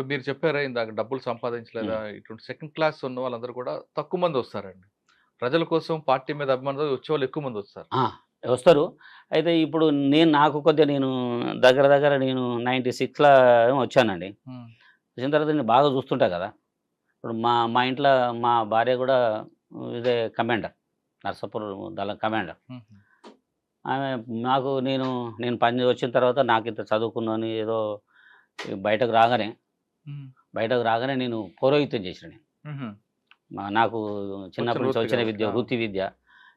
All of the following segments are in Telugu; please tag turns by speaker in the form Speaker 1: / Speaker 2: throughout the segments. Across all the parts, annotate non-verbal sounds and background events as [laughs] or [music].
Speaker 1: ఇప్పుడు మీరు చెప్పారా ఇందాక డబ్బులు సంపాదించలేదా? ఇటువంటి సెకండ్ క్లాస్ ఉన్న వాళ్ళందరూ కూడా తక్కువ మంది వస్తారండి. ప్రజల కోసం పార్టీ మీద అభిమానంతో వచ్చే వాళ్ళు ఎక్కువ మంది వస్తారు.
Speaker 2: వస్తారు. అయితే ఇప్పుడు నేను నాకు కొద్దిగా నేను దగ్గర దగ్గర నేను నైంటీ సిక్స్లో వచ్చానండి. వచ్చిన తర్వాత నేను బాగా చూస్తుంటా కదా. ఇప్పుడు మా మా ఇంట్లో మా భార్య కూడా ఇదే కమాండర్ నర్సాపూర్ దళం కమాండర్. ఆమె నాకు నేను నేను పని వచ్చిన తర్వాత నాకు ఇంత చదువుకున్నాను ఏదో బయటకు రాగానే బయటకు రాగానే నేను పౌరోహిత్యం చేసిన నేను. నాకు చిన్నప్పటి నుంచి వచ్చిన విద్య. వృత్తి విద్య.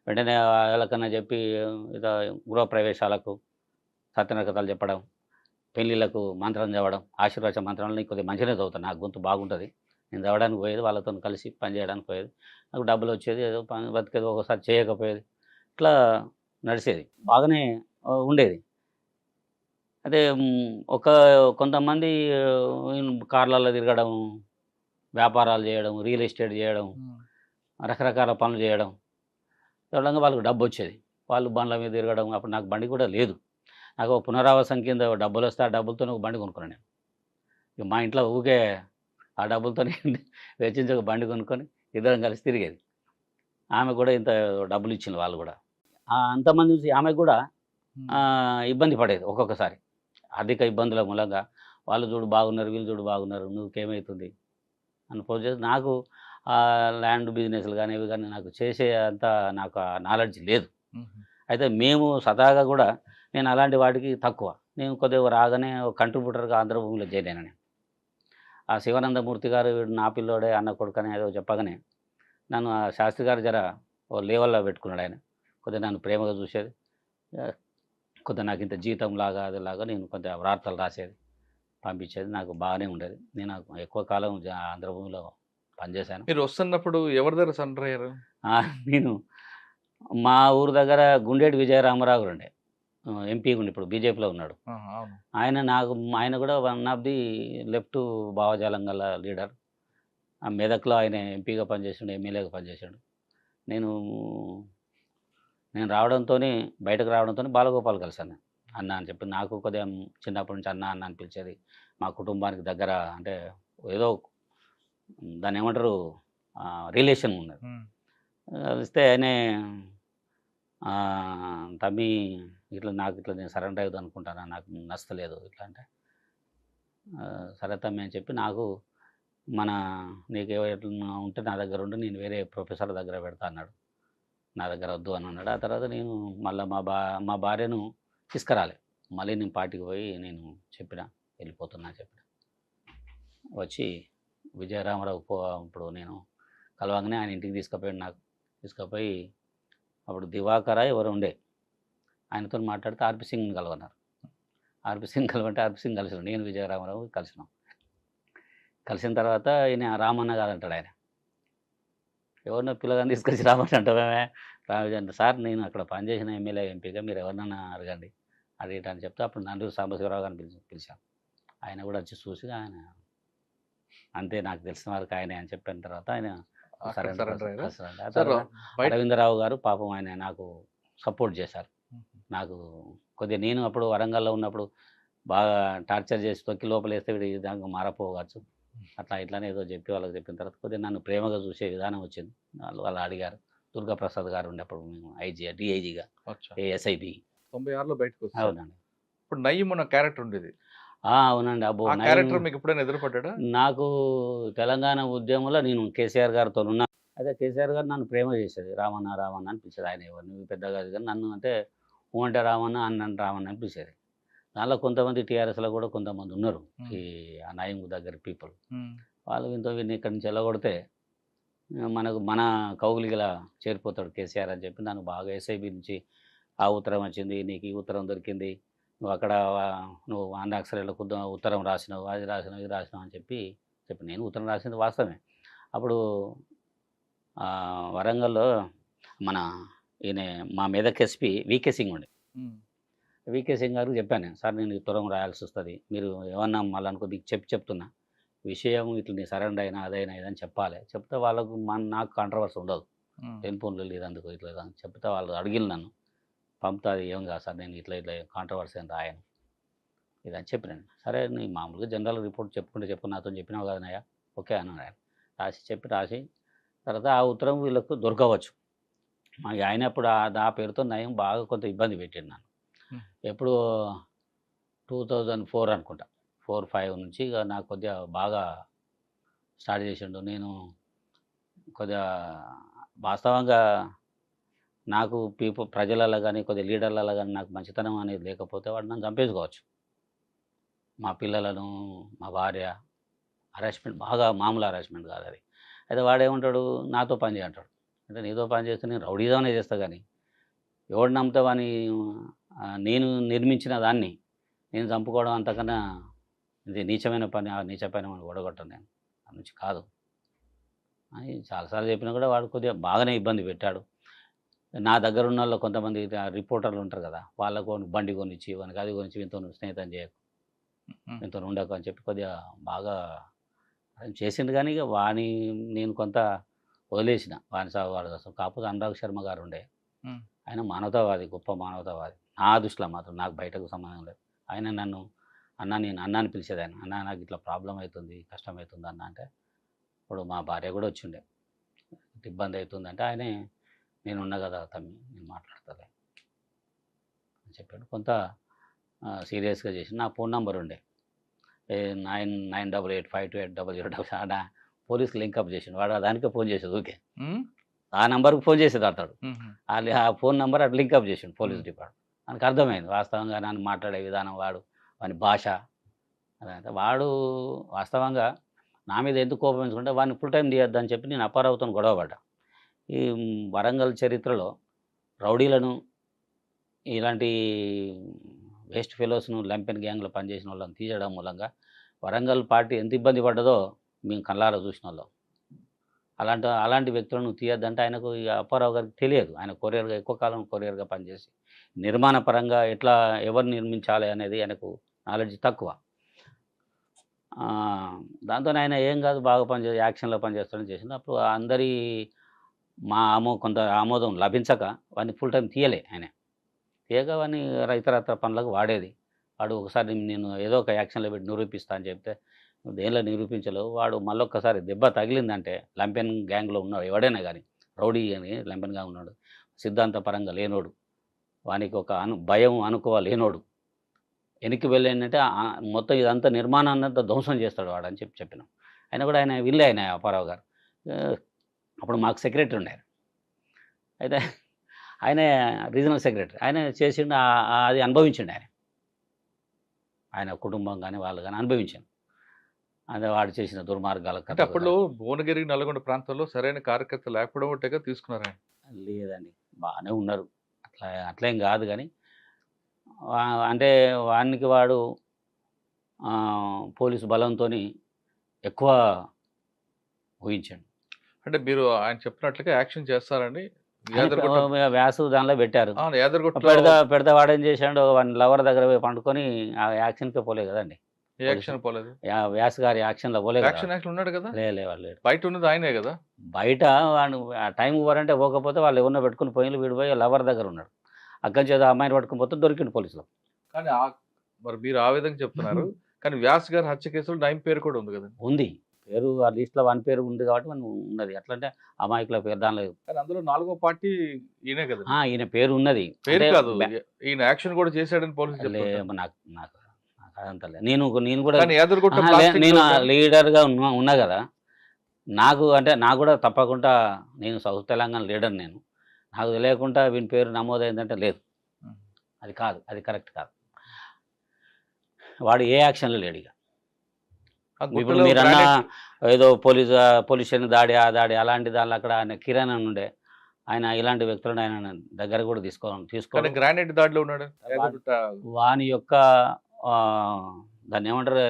Speaker 2: వెంటనే వాళ్ళకన్నా చెప్పి ఏదో గృహ ప్రవేశాలకు సత్యనకథలు చెప్పడం పెళ్ళిళ్ళకు మంత్రం చదవడం ఆశీర్వాచ మంత్రాలని కొద్దిగా మంచిగానే చదువుతాను నాకు గొంతు బాగుంటుంది. నేను చదవడానికి పోయేది వాళ్ళతో కలిసి పని చేయడానికి పోయేది. నాకు డబ్బులు వచ్చేది ఏదో పని బతికేది ఒకసారి చేయకపోయేది. ఇట్లా నడిచేది. బాగానే ఉండేది. అదే ఒక కొంతమంది కార్లలో తిరగడం వ్యాపారాలు చేయడం రియల్ ఎస్టేట్ చేయడం రకరకాల పనులు చేయడం. చూడంగా వాళ్ళకి డబ్బు వచ్చేది వాళ్ళు బండ్ల మీద తిరగడం అప్పుడు నాకు బండి కూడా లేదు. నాకు పునరావాసం కింద డబ్బులు వస్తే ఆ డబ్బులతో ఒక బండి కొనుక్కున్నాను నేను. ఇక మా ఇంట్లో ఊకే ఆ డబ్బులతో [laughs] వెచ్చించి ఒక బండి కొనుక్కొని ఇద్దరం కలిసి తిరిగేది. ఆమె కూడా ఇంత డబ్బులు ఇచ్చింది వాళ్ళు కూడా. అంతమంది చూసి ఆమె కూడా ఇబ్బంది పడేది ఒక్కొక్కసారి. ఆర్థిక ఇబ్బందుల మూలంగా వాళ్ళు చూడు బాగున్నారు వీళ్ళు చూడు బాగున్నారు నువ్వుకేమవుతుంది అని ఫోన్ చేసి నాకు ఆ ల్యాండ్ బిజినెస్లు కానీ ఇవి కానీ నాకు చేసే అంత నాకు ఆ నాలెడ్జ్ లేదు. అయితే మేము సదాగా కూడా నేను అలాంటి వాటికి తక్కువ. నేను కొద్దిగా రాగానే ఒక కంట్రిబ్యూటర్గా ఆంధ్రభూమిలో చేరాను నేను. ఆ శివానందమూర్తి గారు వీడు నా పిల్లోడే అన్న కొడుకని ఏదో చెప్పగానే నన్ను ఆ శాస్త్రి గారు జర ఓ లెవెల్లో పెట్టుకున్నాడు ఆయన. కొద్దిగా నన్ను ప్రేమగా చూసేది. కొద్దిగా నాకు ఇంత జీతం లాగా అదిలాగా నేను కొద్దిగా వార్తలు రాసేది పంపించేది నాకు బాగానే ఉండేది. నేను ఎక్కువ కాలం ఆంధ్రభూమిలో పనిచేశాను.
Speaker 1: మీరు వస్తున్నప్పుడు ఎవరి దగ్గర సరెండర్ అయ్యారు?
Speaker 2: నేను మా ఊరు దగ్గర గుండేటి విజయరామరావు ఉండే. ఎంపీ ఉండి ఇప్పుడు బీజేపీలో ఉన్నాడు. ఆయన నాకు ఆయన కూడా వన్ ఆఫ్ ది లెఫ్ట్ భావజాలం గల లీడర్. ఆ మెదక్లో ఆయన ఎంపీగా పనిచేసాడు ఎమ్మెల్యేగా పనిచేశాడు నేను నేను రావడంతో బయటకు రావడంతో బాలగోపాల్ కలిశాను అన్న అని చెప్పి నాకు కొద్దిగా చిన్నప్పటి నుంచి అన్న అన్న అని పిలిచేది మా కుటుంబానికి దగ్గర అంటే ఏదో దాన్ని ఏమంటారు రిలేషన్ ఉన్నది. కలిస్తే ఆయనే తమ్మి ఇట్లా నాకు ఇట్లా నేను సరెండర్ అయ్యదు అనుకుంటాను? నాకు నచ్చలేదు ఇట్లా అంటే. సరే తమ్మి అని చెప్పి నాకు మన నీకు ఉంటే నా దగ్గర ఉండి నేను వేరే ప్రొఫెసర్ దగ్గర పెడతా అన్నాడు. నా దగ్గర వద్దు అని అన్నాడు. ఆ తర్వాత నేను మళ్ళీ మా బా మా భార్యను తీసుకురాలే. మళ్ళీ నేను పార్టీకి పోయి నేను చెప్పిన వెళ్ళిపోతున్నా చెప్పిన. వచ్చి విజయరామరావు పో ఇప్పుడు నేను కలవంగానే ఆయన ఇంటికి తీసుకుపోయాడు నాకు. తీసుకుపోయి అప్పుడు దివాకర ఎవరు ఉండే. ఆయనతో మాట్లాడితే ఆర్పి సింగ్ని కలవన్నారు. ఆర్పి సింగ్ కలవంటే ఆర్పి సింగ్ కలిసిన నేను విజయరామరావు కలిసినాం. కలిసిన తర్వాత ఈయన రామన్న కాదంటాడు ఆయన. ఎవరినో పిల్లగాని తీసుకొచ్చి రామన్న అంటామే అంటే సార్ నేను అక్కడ పనిచేసిన ఎమ్మెల్యే ఎంపీగా మీరు ఎవరినన్నా అడగండి. అడిగిట అని చెప్తే అప్పుడు నందూరు సాంబశివరావు గారిని పిలిచి పిలిచాం. ఆయన కూడా వచ్చి చూసి ఆయన అంతే నాకు తెలిసిన వారికి ఆయన అని చెప్పిన తర్వాత ఆయన అరవిందరావు గారు పాపం ఆయన నాకు సపోర్ట్ చేశారు. నాకు కొద్దిగా నేను అప్పుడు వరంగల్లో ఉన్నప్పుడు బాగా టార్చర్ చేసి తొక్కి లోపలేస్తే వీడు విధంగా మారపోవచ్చు. అట్లా ఇట్లానే ఏదో చెప్పి వాళ్ళకి చెప్పిన తర్వాత కొద్దిగా నన్ను ప్రేమగా చూసే విధానం వచ్చింది. వాళ్ళు వాళ్ళు అడిగారు. దుర్గా ప్రసాద్ గారు ఉండేప్పుడు మేము ఐజీ డిఐజీగా
Speaker 1: అచ్చా.
Speaker 2: ఏఎస్ఐబి
Speaker 1: తొంభై ఆరులో బయటకు
Speaker 2: అవునండి.
Speaker 1: ఇప్పుడు నయ్యం ఉన్న క్యారెక్టర్ ఉండేది.
Speaker 2: ఆ, అవునండి. అబ్బో
Speaker 1: క్యారెక్టర్ మీకు ఎప్పుడైనా ఎదురుపడ్డా
Speaker 2: నాకు తెలంగాణ ఉద్యమంలో నేను కేసీఆర్ గారితో ఉన్నా. అదే కేసీఆర్ గారు నన్ను ప్రేమ చేసేది. రామన్న రామన్న అని పిలిచేది ఆయన ఎవరు నువ్వు పెద్దగా కానీ నన్ను అంటే ఊ అంటే రామన్న అన్న రామన్న అని పిలిచేది దానిలో కొంతమంది టీఆర్ఎస్లో కూడా కొంతమంది ఉన్నారు. ఈ ఆ నాయం దగ్గర పీపుల్. వాళ్ళు ఇంతో వీడిని ఇక్కడి నుంచి వెళ్ళగొడితే మనకు మన కౌగులిగల చేరిపోతాడు కేసీఆర్ అని చెప్పి నన్ను బాగా ఎస్ఐబి నుంచి ఆ ఉత్తరం వచ్చింది నీకు ఈ ఉత్తరం దొరికింది నువ్వు అక్కడ నువ్వు అన్నాక్షరాలకు ఉత్తరం రాసినావు అది రాసినావు ఇది రాసినావు అని చెప్పి చెప్పి నేను ఉత్తరం రాసింది వాస్తవమే. అప్పుడు వరంగల్లో మన ఈయన మా మెదక్ ఎస్పీ వికే సింగ్ ఉండే. వికే సింగ్ గారికి చెప్పాను. సార్ నేను ఉత్తరం రాయాల్సి వస్తుంది మీరు ఏమన్నా మళ్ళీ అనుకో మీకు చెప్పి చెప్తున్నా. విషయం ఇట్లా నీ సరెండర్ అయినా అదైనా ఇదని చెప్పాలి. చెప్తే వాళ్ళకు మన నాకు కాంట్రవర్సీ ఉండదు. టెలిఫోన్లో లేదు అందుకు ఇట్లా అని చెప్తే వాళ్ళు అడిగిన నన్ను. పంపుతా అది ఏం కాదు సార్ నేను ఇట్లా ఇట్లా కాంట్రవర్సీ అని రాయను. ఇదని చెప్పినాను సరే నీ మామూలుగా జనరల్ రిపోర్ట్ చెప్పుకుంటే చెప్పు నాతో చెప్పినావు కదా నాయ. ఓకే ఆయన. రాసి చెప్పి రాసి తర్వాత ఆ ఉత్తరం వీళ్ళకు దొరకవచ్చు. మా ఆయన అప్పుడు ఆ పేరుతో నయం బాగా కొంత ఇబ్బంది పెట్టాడు నన్ను.
Speaker 1: Hmm.
Speaker 2: ఎప్పుడు టూ థౌజండ్ ఫోర్ అనుకుంటా. ఫోర్ ఫైవ్ నుంచి ఇక నాకు కొద్దిగా బాగా స్టార్ట్ చేసిండు. నేను కొద్దిగా వాస్తవంగా నాకు పీపుల్ ప్రజలలో కానీ కొద్దిగా లీడర్లలో కానీ నాకు మంచితనం అనేది లేకపోతే వాడు నన్ను చంపేసుకోవచ్చు. మా పిల్లలను మా భార్య హరాస్మెంట్ బాగా మామూలు హరాస్మెంట్ కాదు అది. అయితే వాడేమంటాడు? నాతో పని చేయంటాడు అంటే నీతో పని చేస్తే నేను రౌడీజానే చేస్తా కానీ ఎవడు నమ్ముతావని నేను నిర్మించిన దాన్ని నేను చంపుకోవడం అంతకన్నా ఇది నీచమైన పని ఆ నీచ పని అని ఓడగొట్టను నేను. అది నుంచి కాదు. అని చాలాసార్లు చెప్పినా కూడా వాడు కొద్దిగా బాగానే ఇబ్బంది పెట్టాడు. నా దగ్గర ఉన్న వాళ్ళు కొంతమంది రిపోర్టర్లు ఉంటారు కదా వాళ్ళకు బండి కొనిచ్చి వానికి అది కొనిచ్చి నువ్వు స్నేహితం చేయకు. వీనితో ఉండకు అని చెప్పి కొద్దిగా బాగా చేసిండు కానీ ఇక వాని నేను కొంత వదిలేసిన. వాని సాగు వాడు అసలు కాకపోతే అనురాగ్ శర్మ గారు ఉండే. ఆయన మానవతావాది గొప్ప మానవతావాది. నా దృష్టిలో మాత్రం నాకు బయటకు సంబంధం లేదు. ఆయన నన్ను అన్న నేను అన్నాని పిలిచేది ఆయన అన్న నాకు ఇట్లా ప్రాబ్లం అవుతుంది కష్టం అవుతుంది అన్న అంటే ఇప్పుడు మా భార్య కూడా వచ్చిండే. ఇబ్బంది అవుతుంది అంటే ఆయనే నేను ఉన్నా కదా తమ్మి నేను మాట్లాడతాలే అని చెప్పాడు. కొంత సీరియస్గా చేసి నా ఫోన్ నెంబర్ ఉండే. Nine nine double eight five two eight double zero double ఆడ పోలీస్కి లింకప్ చేసిండు. వాడు దానికే ఫోన్ చేసేది ఓకే. ఆ నెంబర్కి ఫోన్ చేసేది అతడు. ఆ ఫోన్ నెంబర్ అటు లింకప్ చేసిండు పోలీస్. డిపార్ట్మెంట్. మనకు అర్థమైంది. వాస్తవంగా నన్ను మాట్లాడే విధానం వాడు వాని భాష. అదంతా వాడు వాస్తవంగా నా మీద ఎందుకు కోపించుకుంటే వాడిని ఫుల్ టైం తీయొద్దని చెప్పి నేను అప్పారావుతో గొడవపడ్డా ఈ వరంగల్ చరిత్రలో రౌడీలను ఇలాంటి వేస్ట్ ఫెలోస్ను లంపెన్ గ్యాంగ్లో పనిచేసిన వాళ్ళని తీయడం మూలంగా వరంగల్ పార్టీ ఎంత ఇబ్బంది పడ్డదో మేము కళ్ళారా చూసిన వాళ్ళం. అలాంటి అలాంటి వ్యక్తులను తీయొద్దంటే ఆయనకు ఈ అప్పారావు గారికి తెలియదు. ఆయన కొరియర్గా ఎక్కువ కాలం కొరియర్గా పనిచేసి నిర్మాణ పరంగా ఎట్లా ఎవరు నిర్మించాలి అనేది ఆయనకు నాలెడ్జ్ తక్కువ. దాంతో ఆయన ఏం కాదు బాగా పనిచే యాక్షన్లో పనిచేస్తాడని చేసింది అప్పుడు అందరి మా ఆమో కొంత ఆమోదం లభించక వాడిని ఫుల్ టైం తీయలే ఆయన. తీయక వాడిని ఇతరత్ర పనులకు వాడేది. వాడు ఒకసారి నేను ఏదో ఒక యాక్షన్లో పెట్టి నిరూపిస్తా అని చెప్తే దేనిలో నిరూపించలేవు? వాడు మళ్ళొక్కసారి దెబ్బ తగిలిందంటే లంపెన్ గ్యాంగ్లో ఉన్నాడు ఎవడైనా కానీ రౌడీ అని లంపెన్గా ఉన్నాడు సిద్ధాంతపరంగా లేనోడు. వానికి ఒక అను భయం అనుకోవ లేనోడు వెనక్కి వెళ్ళిందంటే మొత్తం ఇదంతా నిర్మాణాన్ని అంతా ధ్వంసం చేస్తాడు వాడు అని చెప్పి చెప్పినాం. ఆయన కూడా ఆయన విల్లే ఆయన అప్పారావు గారు. అప్పుడు మాకు సెక్రటరీ ఉన్నారు అయితే ఆయన రీజనల్ సెక్రటరీ. ఆయన చేసిండు అది అనుభవించిండు ఆయన. ఆయన కుటుంబం కానీ వాళ్ళు కానీ అనుభవించాను అదే వాడు చేసిన దుర్మార్గాల కథలు
Speaker 1: అప్పుడు భువనగిరి నల్గొండ ప్రాంతంలో సరైన కార్యకర్త లేకపోవడం ఒకటిగా తీసుకున్నారు
Speaker 2: లేదండి బాగానే ఉన్నారు. అట్లా అట్లేం కాదు కానీ అంటే వానికి వాడు పోలీసు బలంతో ఎక్కువ ఊహించాడు.
Speaker 1: అంటే మీరు ఆయన చెప్పినట్లుగా యాక్షన్ యాదగిరిగుట్ట-
Speaker 2: వ్యాసు దానిలో పెట్టారు. పెడతా పెడతా వాడేం చేశాడు వాడిని లవర్ దగ్గర పోయి పండుకొని ఆ యాక్షన్కే పోలే కదండి.
Speaker 1: యాక్షన్ పోలేదు.
Speaker 2: వ్యాస్ గారి యాక్షన్లో పోలే కదా
Speaker 1: యాక్షన్ యాక్షన్ ఉన్నాడు కదా?
Speaker 2: వాళ్ళు.
Speaker 1: బయట ఉన్నది ఆయనే కదా?
Speaker 2: బయట వాడు ఆ టైం పోరంటే పోకపోతే వాళ్ళు ఎవరినో పెట్టుకుని పోయిన వీడు పోయి లవర్ దగ్గర ఉన్నాడు. అక్కడి ఏదో అమ్మాయిని పట్టుకుని పోతే దొరికిండు పోలీసులు.
Speaker 1: కానీ ఆ- మరి మీరు ఆ విధంగా చెప్తున్నారు. [laughs] కానీ వ్యాస్ గారి హత్య కేసులో నయం పేరు కూడా ఉంది కదా
Speaker 2: ఉంది. పేరు ఆ లిస్ట్లో వన్ పేరు ఉంది కాబట్టి మనం ఉన్నది. ఎట్లా అంటే అమాయకుల పేరు దానిలో
Speaker 1: కానీ అందులో నాలుగో పార్టీ ఈయనే కదా?
Speaker 2: ఆ, ఈయన పేరు ఉన్నది.
Speaker 1: పేరు
Speaker 2: అంటే
Speaker 1: కాదు.
Speaker 2: బ్యా-
Speaker 1: ఈయన యాక్షన్ కూడా చేశాడని పోలీసులు
Speaker 2: లే,
Speaker 1: చెప్తున్నారు
Speaker 2: నాకు నాకు నాకు అదంతా లేదు. నేను నేను కూడా నేను లీడర్గా ఉన్నా ఉన్నా కదా నాకు అంటే నాకు కూడా తప్పకుండా నేను సౌత్ తెలంగాణ లీడర్ నేను. నాకు తెలియకుండా వీని పేరు నమోదైందంటే లేదు. అది కాదు అది కరెక్ట్ కాదు. వాడు ఏ యాక్షన్లో లేడు ఇక. ఇప్పుడు
Speaker 1: గుట్టలో
Speaker 2: మీరు అన్న
Speaker 1: granite-
Speaker 2: ఏదో పోలీస్ పొల్యూషన్ దాడి ఆ దాడి అలాంటి దానిలో అక్కడ ఆయన కిరణ్ అని ఉండే ఆయన ఇలాంటి వ్యక్తులను ఆయన దగ్గర కూడా తీసుకో
Speaker 1: కానీ
Speaker 2: తీసుకోవాలి
Speaker 1: గ్రానైట్ దాడిలో ఉన్నాడు.
Speaker 2: వాని యొక్క దాన్ని ఏమంటారు?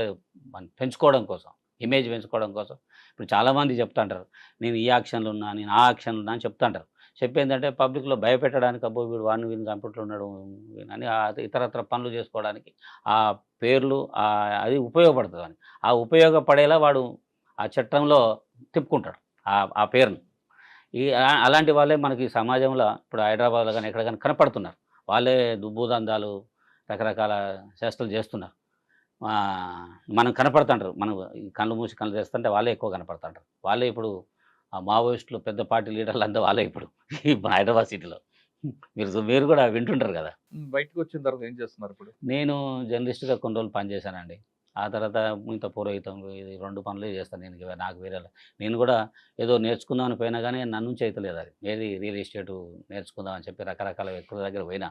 Speaker 2: పెంచుకోవడం కోసం ఇమేజ్ పెంచుకోవడం కోసం. ఇప్పుడు చాలామంది చెప్తుంటారు నేను ఈ యాక్షన్లు ఉన్నా నేను ఆ యాక్షన్లు ఉన్నా అని చెప్తుంటారు. చెప్పేందంటే పబ్లిక్లో భయపెట్టడానికి అబ్బో! వీడు వాడిని వీడిని కంప్యూటర్లో ఉన్నాడు అని ఇతరత్ర పనులు చేసుకోవడానికి ఆ పేర్లు అది ఉపయోగపడుతుంది అని. ఆ ఉపయోగపడేలా వాడు ఆ చట్టంలో తిప్పుకుంటాడు ఆ ఆ పేరును ఈ అలాంటి వాళ్ళే మనకి సమాజంలో ఇప్పుడు హైదరాబాద్లో కానీ ఎక్కడ కానీ కనపడుతున్నారు. వాళ్ళే దుబ్బుదందాలు రకరకాల చేష్టలు చేస్తున్నారు. మనం కనపడుతుంటారు మనం కళ్ళు మూసి కళ్ళు తెస్తుంటే వాళ్ళే ఎక్కువ కనపడుతుంటారు వాళ్ళే ఇప్పుడు ఆ మావోయిస్టులు పెద్ద పార్టీ లీడర్లు అంతా వాళ్ళే ఇప్పుడు ఈ హైదరాబాద్ సిటీలో. మీరు మీరు కూడా వింటుంటారు కదా.
Speaker 1: బయటకు వచ్చిన తర్వాత ఏం చేస్తున్నారు ఇప్పుడు?
Speaker 2: నేను జర్నలిస్ట్గా కొన్ని రోజులు పనిచేశానండి ఆ తర్వాత ఇంత పురోహితం ఇది రెండు పనులు చేస్తాను నేను నాకు వేరే నేను కూడా ఏదో నేర్చుకుందామని పోయినా కానీ నన్ను నుంచి అవుతలేదు అది. ఏది రియల్ ఎస్టేట్ నేర్చుకుందామని చెప్పి రకరకాల వ్యక్తుల దగ్గర పోయినా.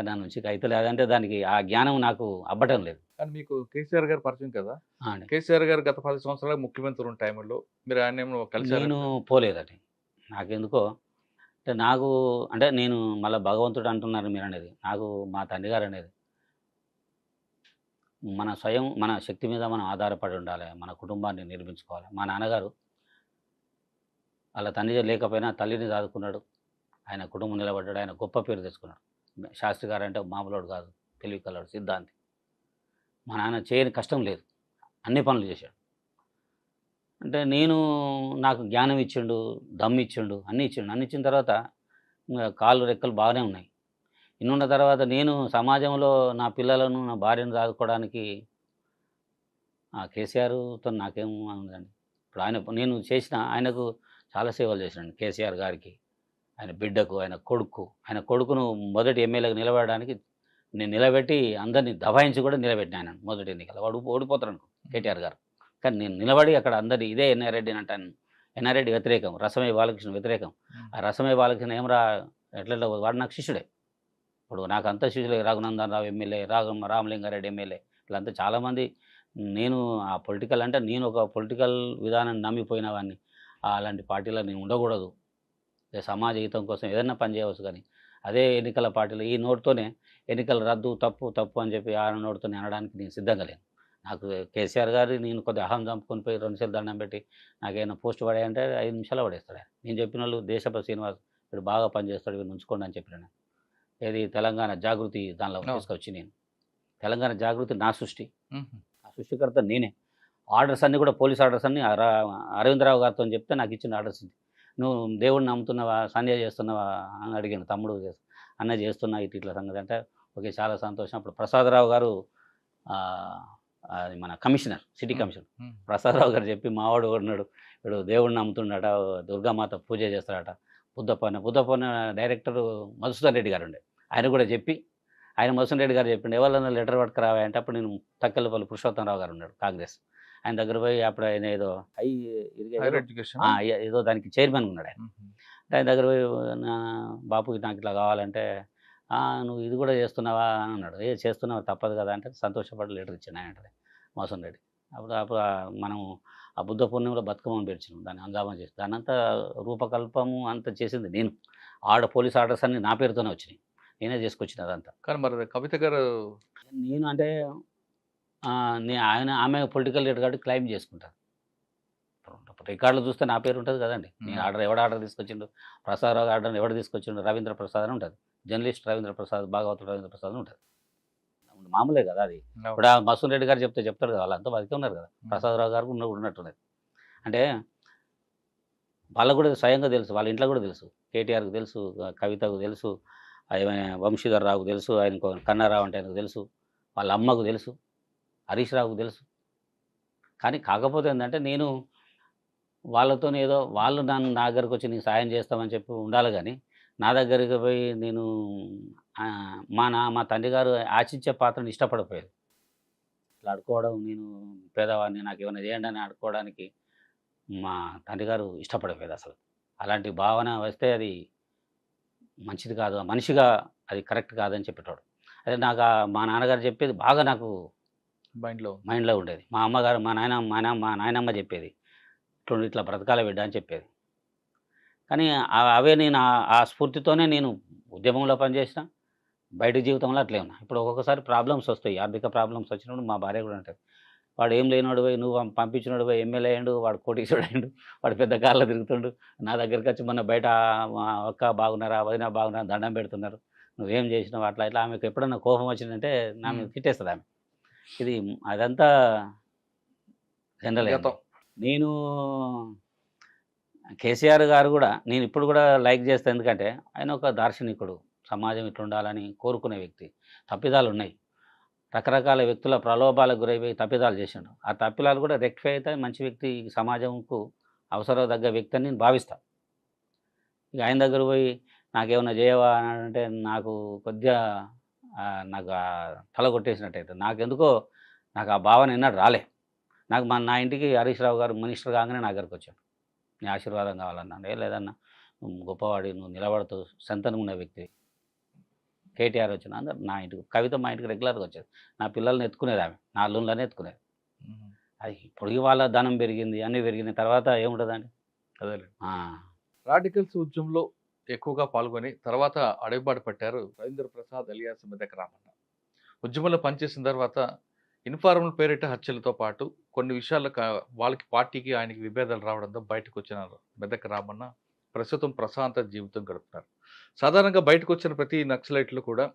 Speaker 2: కానీ నా నుంచి అవుతలేదు అంటే దానికి ఆ జ్ఞానం నాకు అబ్బటం లేదు.
Speaker 1: కానీ మీకు కేసీఆర్ గారు పరిచయం కదా. కేసీఆర్ గారు గత పది సంవత్సరాలు ముఖ్యమంత్రి ఉన్న టైంలో మీరు ఆయన ఏమో కలిసారు
Speaker 2: నేను పోలేదండి. నాకెందుకో అంటే నాకు అంటే నేను మళ్ళీ భగవంతుడు అంటున్నారు మీరు అనేది. నాకు మా తండ్రి గారు అనేది. మన స్వయం మన శక్తి మీద మనం ఆధారపడి ఉండాలి. మన కుటుంబాన్ని నిర్మించుకోవాలి. మా నాన్నగారు వాళ్ళ తండ్రి లేకపోయినా తల్లిని దాదుకున్నాడు. ఆయన కుటుంబం నిలబడ్డాడు. ఆయన గొప్ప పేరు తెచ్చుకున్నాడు. శాస్త్రి గారు అంటే మామూలుడు కాదు తెలివి కలడు సిద్ధాంతి. మా నాన్న చేయని కష్టం లేదు అన్ని పనులు చేశాడు. అంటే నేను నాకు జ్ఞానం ఇచ్చిండు దమ్ ఇచ్చిండు అన్నీ ఇచ్చిండు. అన్ని ఇచ్చిన తర్వాత ఇంకా కాళ్ళు రెక్కలు బాగానే ఉన్నాయి. ఇన్నున్న తర్వాత నేను సమాజంలో నా పిల్లలను నా భార్యను చదువుకోవడానికి ఆ కేసీఆర్తో నాకేం ఉందండి ఇప్పుడు ఆయన నేను చేసిన ఆయనకు చాలా సేవలు చేసినాను కేసీఆర్ గారికి. ఆయన బిడ్డకు ఆయన కొడుకు. ఆయన కొడుకును మొదటి ఎమ్మెల్యేగా నిలబడడానికి నేను నిలబెట్టి అందరినీ దబాయించి కూడా నిలబెట్టిన ఆయన మొదటి ఎన్నికలు. వాడు ఓడిపోతారు అనుకో కేటీఆర్ గారు. కానీ నేను నిలబడి అక్కడ అందరి ఇదే ఎన్ఆర్రెడ్డి అని అంటాను. ఎన్ఆర్రెడ్డి వ్యతిరేకం రసమయ్య బాలకృష్ణ వ్యతిరేకం. ఆ రసమయ్య బాలకృష్ణ ఏమరా ఎట్లా వాడు నాకు శిష్యుడే. ఇప్పుడు నాకు అంత శిష్యులే రఘునందన్ రావు ఎమ్మెల్యే రాఘ రామలింగారెడ్డి ఎమ్మెల్యే. వీళ్ళంతా చాలామంది నేను ఆ పొలిటికల్ అంటే నేను ఒక పొలిటికల్ విధానాన్ని నమ్మిపోయిన వాడిని. అలాంటి పార్టీలో నేను ఉండకూడదు. సమాజ హితం కోసం ఏదైనా పని చేయవచ్చు కానీ అదే ఎన్నికల పార్టీలో ఈ నోటుతోనే ఎన్నికల రద్దు తప్పు తప్పు అని చెప్పి ఆ నోటుతోనే అనడానికి నేను సిద్ధంగా లేను నాకు కేసీఆర్ గారు నేను కొద్దిగా అహం చంపుకొని పోయి రెండు సార్లు దండం పెట్టి నాకేమైనా పోస్ట్ పడాయంటే ఐదు నిమిషాలు పడేస్తాడు. నేను చెప్పిన వాళ్ళు దేశపతి శ్రీనివాస్ వీడు బాగా పనిచేస్తాడు వీడు ఉంచుకోండి అని చెప్పిన. ఏది తెలంగాణ జాగృతి దానిలో. తీసుకొచ్చి నేను తెలంగాణ జాగృతి నా సృష్టి. ఆ సృష్టికర్త నేనే ఆర్డర్స్ అన్నీ కూడా పోలీస్ ఆర్డర్స్ అన్నీ అర- అరవిందరావు గారితో చెప్తే నాకు ఇచ్చిన ఆర్డర్స్ ఇది నువ్వు దేవుడిని నమ్ముతున్నావా? సంధ్య చేస్తున్నావా? అని అడిగాను తమ్ముడు. అన్న చేస్తున్నా ఇటు ఇట్లా సంగతి. అంటే ఓకే చాలా సంతోషం. అప్పుడు ప్రసాదరావు గారు అది మన కమిషనర్ సిటీ. కమిషనర్. ప్రసాదరావు గారు చెప్పి మావాడు ఉన్నాడు. ఇప్పుడు దేవుడిని నమ్ముతున్నాడట దుర్గామాత పూజ చేస్తాడట బుద్ధపన్న బుద్ధపన్న డైరెక్టర్ మధుసూదన్ రెడ్డి గారు ఉండే. ఆయన కూడా చెప్పి ఆయన మధుసూదన్ రెడ్డి గారు చెప్పిండు ఎవరన్నా లెటర్ పట్టుకురావా? అంటే అప్పుడు నేను తక్కలపల్లి పురుషోత్తమరావు గారు ఉన్నాడు కాంగ్రెస్. ఆయన దగ్గర పోయి అప్పుడు ఆయన ఏదో హై
Speaker 1: ఎడ్యుకేషన్?
Speaker 2: ఏ- ఏదో దానికి చైర్మన్ ఉన్నాడు ఆయన. ఆయన దగ్గర పోయి నా బాపుకి నాకు ఇట్లా కావాలంటే "ఆ, నువ్వు ఇది కూడా చేస్తున్నావా? అని అన్నాడు. ఏ చేస్తున్నావా తప్పదు కదా అంటే సంతోషపడి లెటర్ ఇచ్చాను ఆయన మోసం రెడ్డి. అప్పుడు అప్పుడు ఆ మనం ఆ బుద్ధ పూర్ణిమలో బతుకమ్మని పెంచినాం దాన్ని హంగామా చేసి. దాని అంతా రూపకల్పము అంతా చేసింది నేను. ఆడ పోలీస్ ఆర్డర్స్ అన్ని నా పేరుతోనే వచ్చినాయి. నేనే చేసుకొచ్చిన అదంతా.
Speaker 1: కానీ మరి కవిత గారు
Speaker 2: నేను అంటే ఆయన ఆమె పొలిటికల్ లీడర్ కాబట్టి క్లైమ్ చేసుకుంటాను రికార్డులు చూస్తే నా పేరు ఉంటుంది కదండి. నేను. ఆర్డర్ ఎవడ ఆర్డర్ తీసుకొచ్చిండు? ప్రసాదరావు ఆర్డర్ ఎవడు తీసుకొచ్చిండు? రవీంద్ర ప్రసాద్ అని ఉంటుంది. జర్నలిస్ట్ రవీంద్ర ప్రసాద్ భాగవతుడు రవీంద్ర ప్రసాద్ అని ఉంటుంది. మామూలే కదా అది. ఇప్పుడు ఆ మసూన్ రెడ్డి గారు చెప్తే చెప్తాడు కదా వాళ్ళంతా బతికే ఉన్నారు కదా. ప్రసాదరావు గారు ఉన్న ఉన్నట్టున్నది అంటే వాళ్ళకు కూడా స్వయంగా తెలుసు వాళ్ళ ఇంట్లో కూడా తెలుసు. కేటీఆర్కి తెలుసు కవితకు తెలుసు ఆయన వంశీధర్ రావుకు తెలుసు ఆయన కన్నారావు అంటే ఆయనకు తెలుసు వాళ్ళ అమ్మకు తెలుసు. హరీష్ రావుకు తెలుసు. కానీ కాకపోతే ఏంటంటే నేను వాళ్ళతో ఏదో వాళ్ళు నన్ను నా దగ్గరకు వచ్చి నీకు సాయం చేస్తామని చెప్పి ఉండాలి కానీ నా దగ్గరికి పోయి నేను మా నా మా తండ్రి గారు ఆశించే పాత్రను ఇష్టపడిపోయేది ఇట్లా ఆడుకోవడం నేను పేదవాడిని నాకు ఏమైనా చేయండి అని ఆడుకోవడానికి మా తండ్రి గారు ఇష్టపడిపోయేది అసలు. అలాంటి భావన వస్తే అది మంచిది కాదు. మనిషిగా అది కరెక్ట్ కాదని చెప్పేటోడు. అదే నాకు మా నాన్నగారు చెప్పేది బాగా నాకు
Speaker 1: మైండ్లో
Speaker 2: మైండ్లో ఉండేది. మా అమ్మగారు మా నాయన మా నాన్న మా నాయనమ్మ చెప్పేది. ఇట్లా ఇట్లా బ్రతకాల బిడ్డ అని చెప్పేది. కానీ అవే నేను ఆ- స్ఫూర్తితోనే నేను ఉద్యమంలో పనిచేసిన. బయట జీవితంలో అట్లే ఉన్నా. ఇప్పుడు ఒక్కొక్కసారి ప్రాబ్లమ్స్ వస్తాయి. ఆర్థిక ప్రాబ్లమ్స్ వచ్చినప్పుడు మా భార్య కూడా ఉంటుంది వాడు ఏం లేనివాడు పోయి నువ్వు పంపించినోడు పోయి ఎమ్మెల్యే అయ్యిండు వాడు కోటీశ్వరుడు అయ్యిండు వాడు పెద్ద కార్లో తిరుగుతుండు. నా దగ్గరికి వచ్చి మొన్న బయట మా అక్క బాగున్నారా వదిన బాగున్నారా దండం పెడుతున్నారు. నువ్వేం చేసినావు? అట్లా ఇట్లా ఆమెకు ఎప్పుడన్నా కోపం వచ్చిందంటే నా మీద. తిట్టేస్తుంది ఆమె. ఇది అదంతా జనరల్ నేను కేసీఆర్ గారు కూడా నేను ఇప్పుడు కూడా లైక్ చేస్తాను ఎందుకంటే ఆయన ఒక దార్శనికుడు. సమాజం ఇట్లా ఉండాలని కోరుకునే వ్యక్తి. తప్పిదాలు ఉన్నాయి. రకరకాల వ్యక్తుల ప్రలోభాలకు గురైపోయి తప్పిదాలు చేసిండు. ఆ తప్పిదాలు కూడా రెక్టిఫై అయితే మంచి వ్యక్తి సమాజంకు అవసరం తగ్గ వ్యక్తి అని నేను భావిస్తాను ఇక ఆయన దగ్గర పోయి నాకేమైనా చేయవా అని అంటే నాకు కొద్దిగా నాకు తల కొట్టేసినట్టయితే నాకెందుకో నాకు ఆ భావన ఎన్నడూ రాలే. నాకు మన నా ఇంటికి హరీష్ రావు గారు మినిస్టర్ కాగానే నా దగ్గరకు వచ్చాడు నీ ఆశీర్వాదం కావాలన్నా ఏ లేదన్నా నువ్వు గొప్పవాడి నువ్వు నిలబడుతూ సంతనం ఉన్న వ్యక్తి. కేటీఆర్ వచ్చిన అందరు నా ఇంటికి కవిత మా ఇంటికి రెగ్యులర్గా వచ్చేది. నా పిల్లల్ని ఎత్తుకునేది ఆమె. నా అల్లుళ్ళనే ఎత్తుకునేది. అది ఇప్పుడు వాళ్ళ ధనం పెరిగింది అన్నీ పెరిగిన తర్వాత ఏముంటుందండి?
Speaker 1: అదేలే
Speaker 2: ఆ,
Speaker 1: రాడికల్స్ ఉద్యమంలో ఎక్కువగా పాల్గొని తర్వాత అడుగుబాటు పట్టారు రవీంద్ర ప్రసాద్ అలియాస్ మెదక్ రామన్న. ఉద్యమంలో పనిచేసిన తర్వాత ఇన్ఫార్మల్ పేరిట హత్యలతో పాటు కొన్ని విషయాల్లో వాళ్ళకి పార్టీకి ఆయనకి విభేదాలు రావడంతో బయటకు వచ్చినారు మెదక్ రామన్న. ప్రస్తుతం ప్రశాంత జీవితం గడుపుతున్నారు. సాధారణంగా బయటకు వచ్చిన ప్రతి నక్సలైట్లు కూడా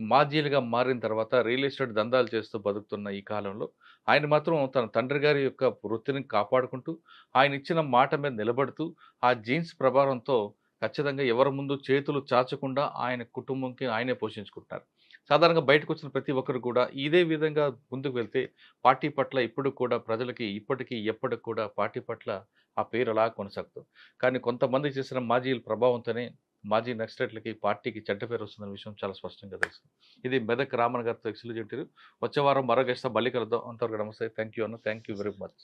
Speaker 1: మాజీలుగా మారిన తర్వాత రియల్ ఎస్టేట్ దందాలు చేస్తూ బతుకుతున్న ఈ కాలంలో ఆయన మాత్రం తన తండ్రి గారి యొక్క వృత్తిని కాపాడుకుంటూ ఆయన ఇచ్చిన మాట మీద నిలబడుతూ ఆ జీన్స్ ప్రభావంతో ఖచ్చితంగా ఎవరి ముందు చేతులు చాచకుండా ఆయన కుటుంబంకి ఆయనే పోషించుకుంటున్నారు సాధారణంగా బయటకు వచ్చిన ప్రతి ఒక్కరు కూడా ఇదే విధంగా ముందుకు వెళ్తే పార్టీ పట్ల ఇప్పుడు కూడా ప్రజలకి ఇప్పటికీ ఎప్పటికి కూడా పార్టీ పట్ల ఆ పేరు అలా కొనసాగుతుంది. కానీ కొంతమంది చేసిన మాజీల ప్రభావంతోనే మాజీ నక్సలైట్లకి పార్టీకి చెడ్డ పేరు వస్తుందనే విషయం చాలా స్పష్టంగా తెలుసు ఇది మెదక్ రామన్ గారితో ఎక్స్లు చెప్పారు వచ్చే వారం మరో గెస్ట్ మళ్ళీ కలుద్దాం. అంతవరకు నమస్తే. థ్యాంక్ యూ అన్న. Thank you very much.